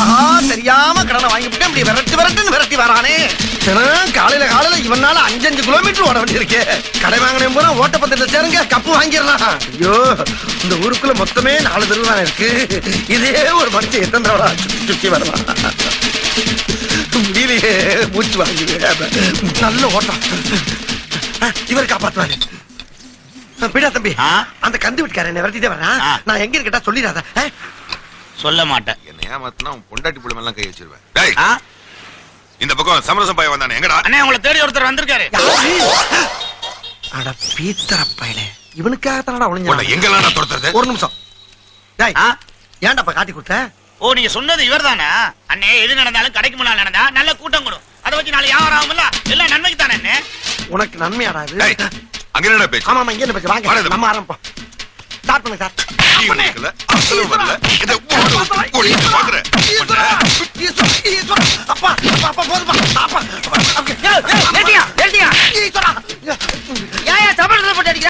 ஆஹா தெரியாம கடனை வாங்கிவிட்டு இப்படி விரட்டு விரட்டுன்னு விரட்டி வரானே. தினம் காலையில காலையில இவனால அஞ்சு அஞ்சு கிலோமீட்டர் ஓட வேண்டியிருக்கு. கடை வாங்கினேன் போனா ஓட்டப்பந்தயத்துல சேருங்க கப்பு வாங்கிடலாம். ஐயோ இந்த ஊருக்குள்ள மொத்தமே நாலு தெருவு தான் இருக்கு. இதே ஒரு மனுஷன் எத்தனை தடவை சுத்தி சுத்தி வரலாம். முடியலையே மூச்சு வாங்குது நல்ல ஓட்டம். இவர் காப்பாத்துவாரு. பிடா தம்பி? அந்த கந்து வீட்டுக்காரன் என்ன விரட்டிட்டே வரான். நான் எங்க இருக்கட்டா சொல்லிடாத? சொல்ல மாட்டேன். என்ன ஏமாத்தினா உன் பொண்டாட்டி புள்ள எல்லாம் கை வச்சிருவேன். டேய் ஆ? இந்த பக்கம் சமரசம் வந்தானே எங்கடா? அண்ணே உங்களை தேடி ஒருத்தர் வந்திருக்காரு? அட பீத்தர பயலே இவனுக்காகத்தானடா உன்னை ஒளிஞ்சு எங்கெல்லாம் நான் துரத்துறது? ஒரு நிமிஷம். டேய் ஆ? ஏன்டாப்பா காட்டி கொடுத்த? ஓ நீங்க சொன்னது இவர்தானா? அண்ணே எது நடந்தாலும் கடைக்கு முன்னால் நடந்தா நல்ல கூட்டம் கூடும் அதை வச்சு நாளை வியாபாரம் ஆகும்ல? எல்லாம் நன்மைக்கு தானே அண்ணே? உனக்கு நன்மையாடா இது? டேய் அங்க என்னடா பேச்சு? ஆமா ஆமா இங்க என்ன பேச்சு? வாங்க வாடா, நம்ம ஆரம்பம் ஸ்டார்ட் பண்ணுங்க சார். அசலும் வரல. இதை ஓடி, பாக்குறேன். por favor,